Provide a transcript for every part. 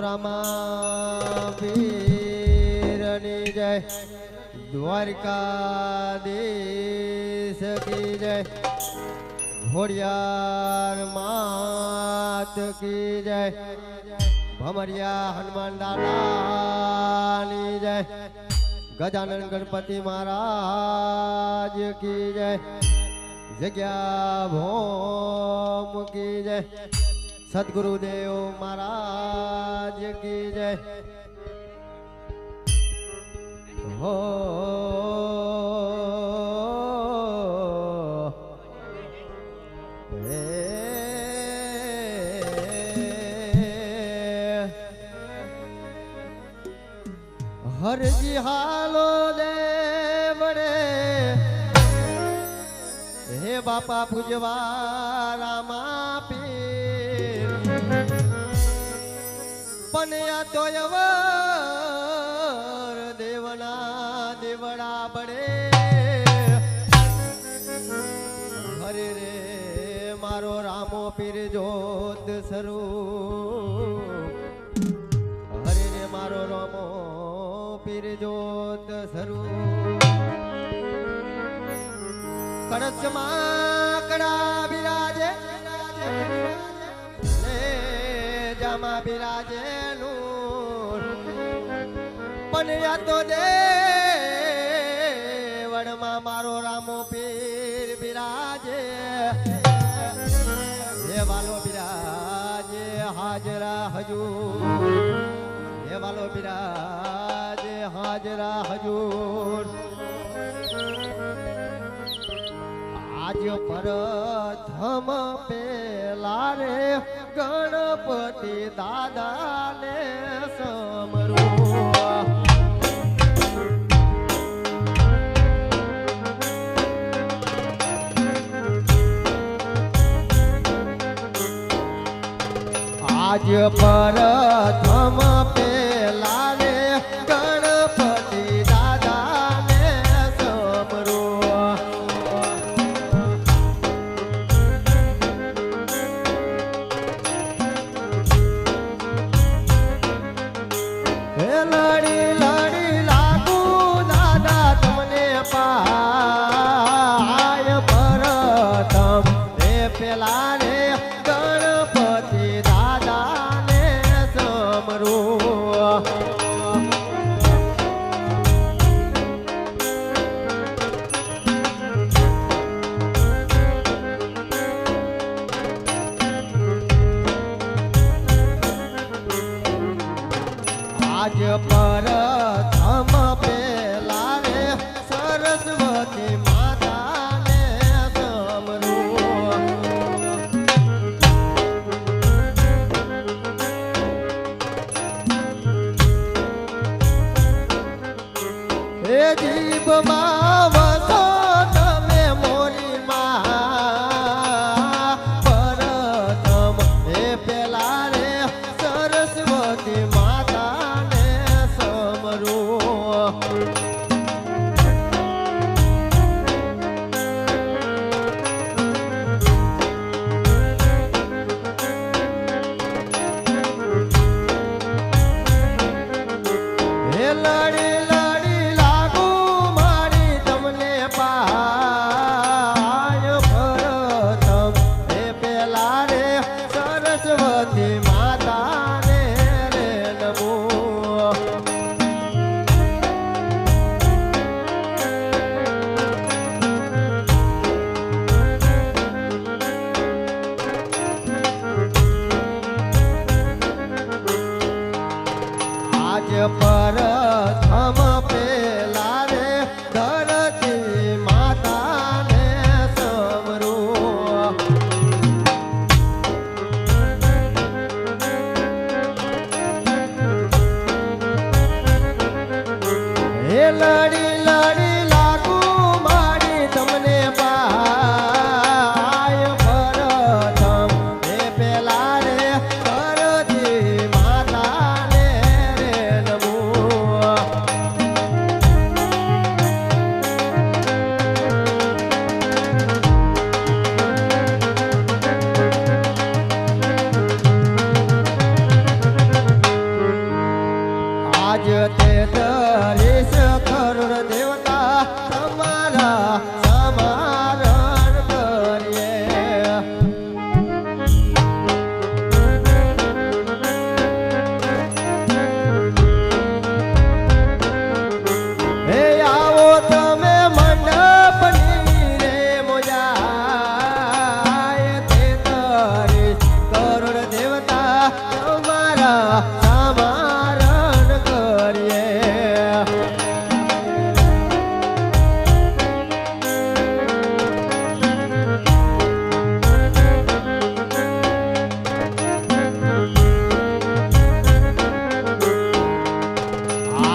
રામા પીરની જય. દ્વારકાધીશ કી જય. ઘોડિયાર માત કી જય. ભમરિયા હનુમાન દાદાની જય. ગજાનન ગણપતિ મહારાજ કી જય. જગ્યા ભોમ કી જય. સદગુરુદેવ મહારાજ કી જય હો હરજી હાલો દેવડે હે બાપા પૂજવા રામા પીર પણ આ તો દેવના દેવડા બડે હરે રે, મારો રામો પીર જોત સ્વરૂપ હરે રે, મારો રામો પીર જોત સ્વરૂપ કળશમાં કડા બિરાજે. ને બિરાજે. પણ તો દે. વણમાં મારો રામો પીર બિરાજે. હે વાલો બિરાજે, હાજરા હજુ હે વાલો બિરાજે, હાજરા હજુ આજ પ્રથમ પેલા રે ગણપતિ દાદાને સમરો આજ પ્રથમ પેલા રે ગણપતિ દાદાને સમરો હે લડી લડી દાદા તમને પાય પર હે પેલા આજ પર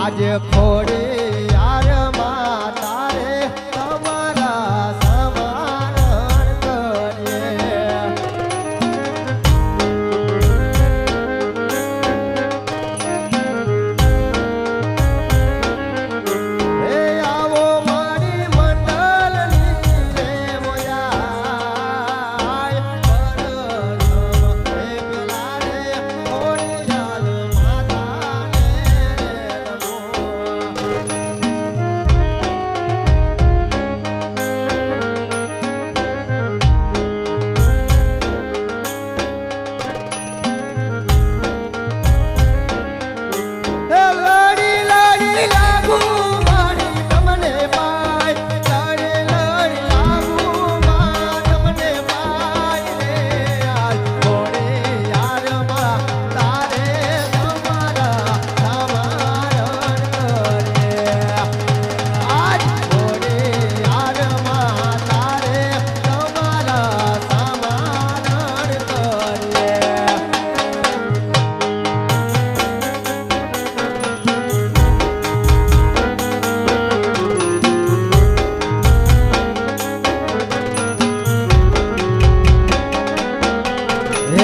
આજ ખોડ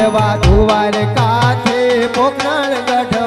એવા ધુવાર કાથે પોખરણ ગઢમાં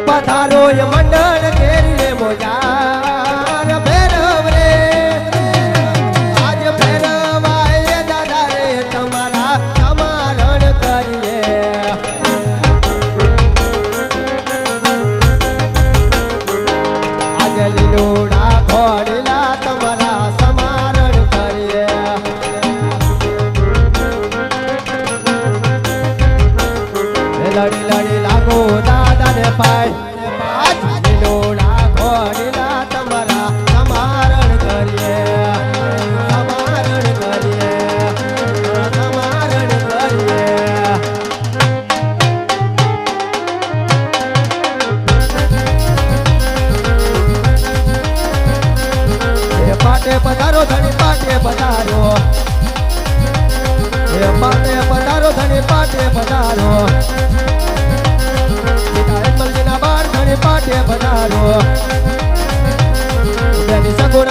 પધારો મંડળ કેરીએ મોજાર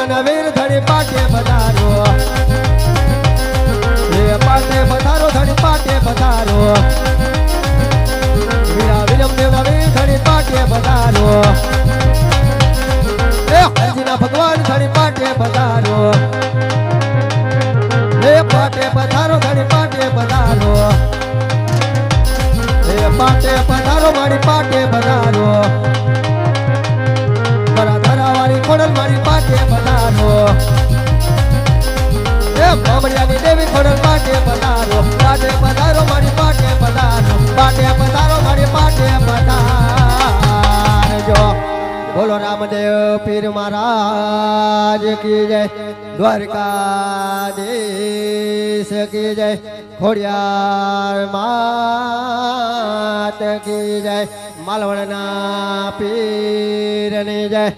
સગુણાના વીર ધણી પાટે પધારો. એ પાટે પધારો, ધણી પાટે પધારો. વીરા વિલમ દેવા વીર ધણી પાટે પધારો. એ હજીના ભગવાન ધણી પાટે પધારો. એ પાટે પધારો, ધણી પાટે પધારો. એ પાટે પધારો મારી પાટે પધારો. એ બામણિયાની દેવી ખોડલ પાટે પધારો. પાટે પધારો, મારી પાટે પધારો. પાટે પધારો, મારી પાટે પધારજો બોલો રામદેવ પીર મહારાજ કી જય. દ્વારકાધીશ કી જય. ખોડિયાર માત કી જય. માલવણના પીરની જય.